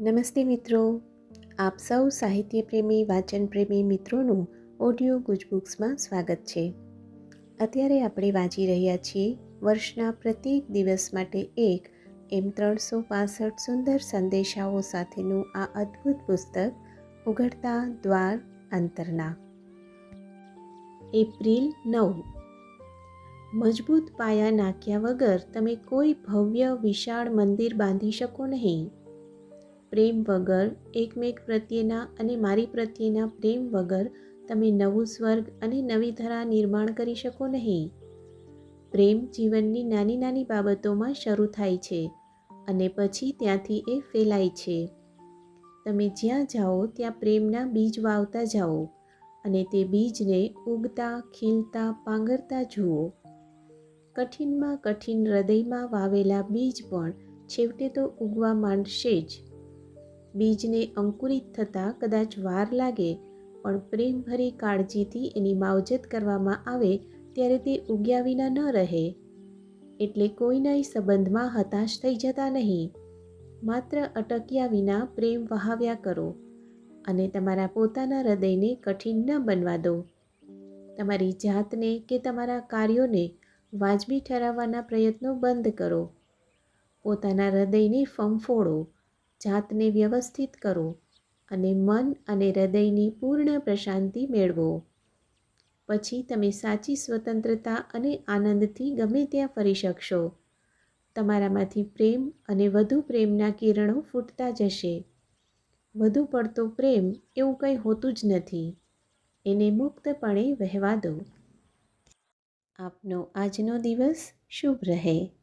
નમસ્તે મિત્રો. આપ સૌ સાહિત્ય પ્રેમી વાચન પ્રેમી મિત્રોનું ઓડિયો ગુજબુક્સમાં સ્વાગત છે. અત્યારે આપણે વાંચી રહ્યા છીએ વર્ષના પ્રત્યેક દિવસ માટે એક એમ ત્રણસો પાસઠ સુંદર સંદેશાઓ સાથેનું આ અદ્ભુત પુસ્તક, ઉઘડતા દ્વાર અંતરના. એપ્રિલ નવ. મજબૂત પાયા નાખ્યા વગર તમે કોઈ ભવ્ય, વિશાળ મંદિર બાંધી શકો નહીં. પ્રેમ વગર, એકમેક પ્રત્યેના અને મારી પ્રત્યેના પ્રેમ વગર તમે નવું સ્વર્ગ અને નવી ધરા નિર્માણ કરી શકો નહીં. પ્રેમ જીવનની નાની નાની બાબતોમાં શરૂ થાય છે અને પછી ત્યાંથી એ ફેલાય છે. તમે જ્યાં જાઓ ત્યાં પ્રેમના બીજ વાવતા જાઓ અને તે બીજને ઉગતા, ખીલતા, પાંગરતા જુઓ. કઠિનમાં કઠિન હૃદયમાં વાવેલા બીજ પણ છેવટે તો ઉગવા માંડશે જ. બીજને અંકુરિત થતાં કદાચ વાર લાગે, પણ પ્રેમભરી કાળજીથી એની માવજત કરવામાં આવે ત્યારે તે ઉગ્યા વિના ન રહે. એટલે કોઈનાય સંબંધમાં હતાશ થઈ જતા નહીં. માત્ર અટક્યા વિના પ્રેમ વહાવ્યા કરો અને તમારા પોતાના હૃદયને કઠિન ન બનવા દો. તમારી જાતને કે તમારા કાર્યોને વાજબી ઠરાવવાના પ્રયત્નો બંધ કરો. પોતાના હૃદયને ફંફોળો જાતને વ્યવસ્થિત કરો અને મન અને હૃદયની પૂર્ણ પ્રશાંતિ મેળવો. પછી તમે સાચી સ્વતંત્રતા અને આનંદથી ગમે ત્યાં ફરી શકશો. તમારામાંથી પ્રેમ અને વધુ પ્રેમના કિરણો ફૂટતા જશે. વધુ પડતો પ્રેમ એવું કંઈ હોતું જ નથી. એને મુક્તપણે વહેવા દો. આપનો આજનો દિવસ શુભ રહે.